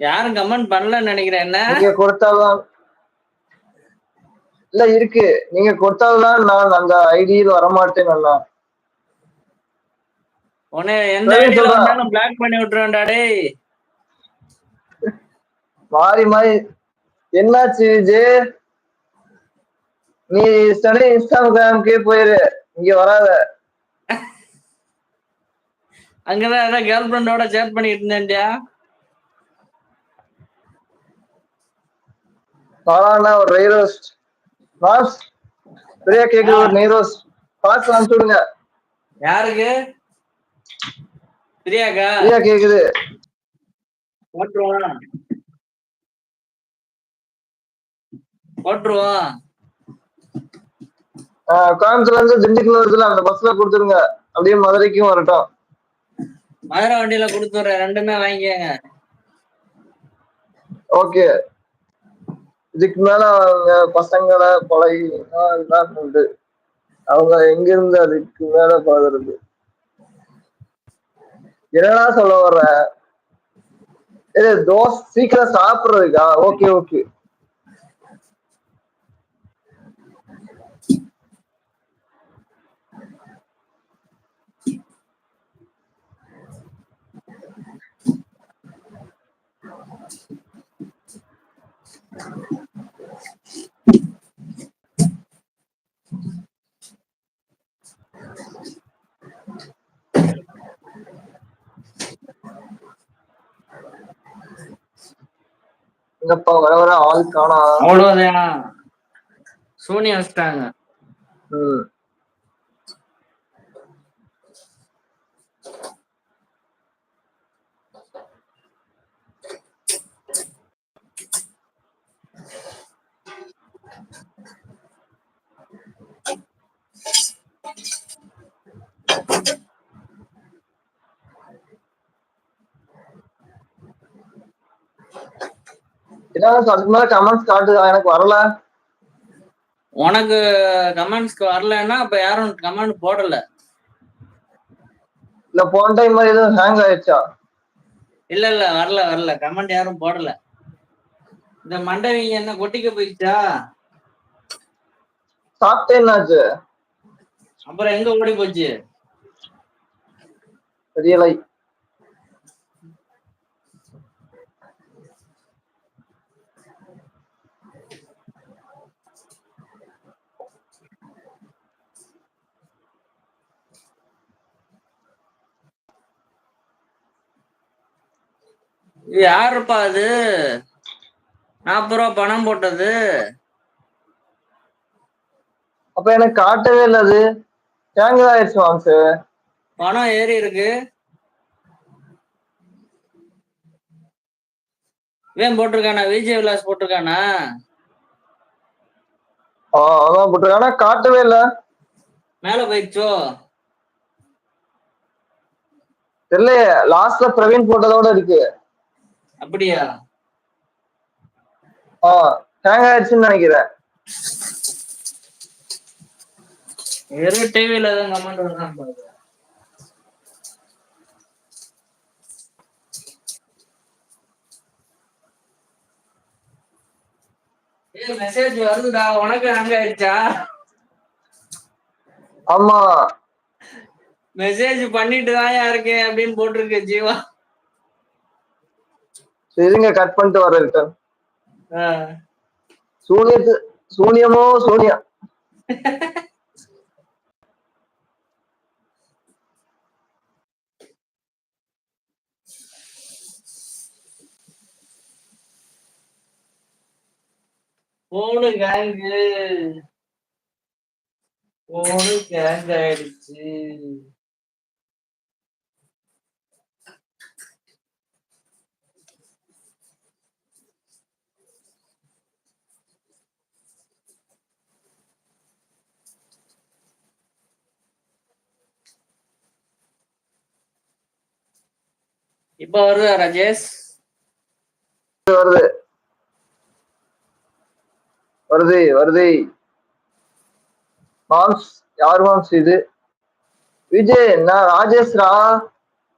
யாரும் கமெண்ட் பண்ணலன்னு நினைக்கிறேன். என்ன? நீங்க கொடுத்தாதான் இல்ல இருக்கு. நீங்க கொடுத்தாதான் நான் அந்த ஐடியில் வரமாட்டேன் அண்ணா. உன்னை எந்த ஐடியில. வந்தாலும் பிளாக் பண்ணி விட்டுருவேன்டா டேய். மாறி மாறி. என்னாச்சு விஜய் நீ ஸ்டடி இன்ஸ்டாகிராம்க்கே போயிரு. இங்க வராத. அங்கதான் ஏதாவது கேர்ள் ஃப்ரெண்டோட சேட் பண்ணிட்டு இருந்தேன்டியா காளானா ஒரு நெய் ரோஸ்ட் பாஸ் பிரியா கேக்குது ஒரு நெய் ரோஸ்ட் பாஸ் அனுப்பிச்சு விடுங்க. யாருக்கு? பிரியாக்கா? பிரியா கேக்குது. போட்டுருவோம். போட்டுருவோம். கோயம்புத்தூர்ல இருந்து திண்டுக்கல் வருதுல அந்த பஸ்ல கொடுத்துருங்க. அப்படியே மதுரைக்கும் வரட்டும். மதுரை வண்டியில கொடுத்துறேன் ரெண்டுமே வாங்கிக்கங்க. ஓகே. இதுக்கு மேல அவங்க பசங்களை பழகி தான் உண்டு. அவங்க எங்க இருந்து அதுக்கு மேல பழகுறது? என்னடா சொல்ல வர்ற? இது தோசை சீக்கிரம் சாப்பிடுறதுக்கா? Okay okay. இங்கப்பா வர வர ஆள் காணா. அவ்வளவுதான். சூனியம் வச்சிட்டாங்க. ம். என்ன அதுக்கு மேல கமெண்ட்ஸ் காட்டுதா எனக்கு வரல. உனக்கு கமெண்ட்ஸ்க்கு வரலன்னா அப்ப யாரும் கமெண்ட் போடல. இல்ல போன டைம் மாதிரி எதுவும் ஹேங் ஆயிடுச்சா? இல்ல இல்ல வரல வரல. கமெண்ட் யாரும் போடல. இந்த மண்டவிங்க என்ன கொட்டிக்க போயிடுச்சா? சாப்பிட்டே என்னாச்சு? அப்புறம் எங்க ஓடி போச்சு? தெரியலை. இது யாருப்பா அது? நாற்பது ரூபா பணம் போட்டது. அப்ப எனக்கு காட்டவே இல்ல அது. ஹேங் ஆயிடுச்சு மாம்ஸ் பணம் ஏறி இருக்கு. இவன் போட்டிருக்கானா? விஜய் விலாஸ் போட்டிருக்கானா? அதான் போட்டு ஆனா காட்டவே இல்ல. மேல போயிடுச்சோ? தெரியலையே. லாஸ்ட்ல பிரவீன் போட்டதோட இருக்கு. அப்படியா? ஆஹ் ஹேங் ஆயிடுச்சுன்னு நினைக்கிறேன். வெறும் டிவில தான் கமெண்ட் வருதான் பாருங்க மெசேஜ் வருதுடா. உனக்கு ஹேங் ஆயிடுச்சா? ஆமா. மெசேஜ் பண்ணிட்டு தான் இருக்கேன் அப்படின்னு போட்டிருக்கு ஜீவா. சரிங்க கட் பண்ணிட்டு வர ரிட்டர்ன். சூனியத்து சூனியமோ சூனியம் போனு கேங்கு போனு கேங் ஆயிடுச்சு. இப்ப வருதா ராஜேஷ்? வருது. வருது வருது. மாம்ஸ் யார் மாம்ஸ் இது? விஜய் நான் ராஜேஷ்ரா?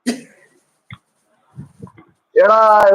ஏடா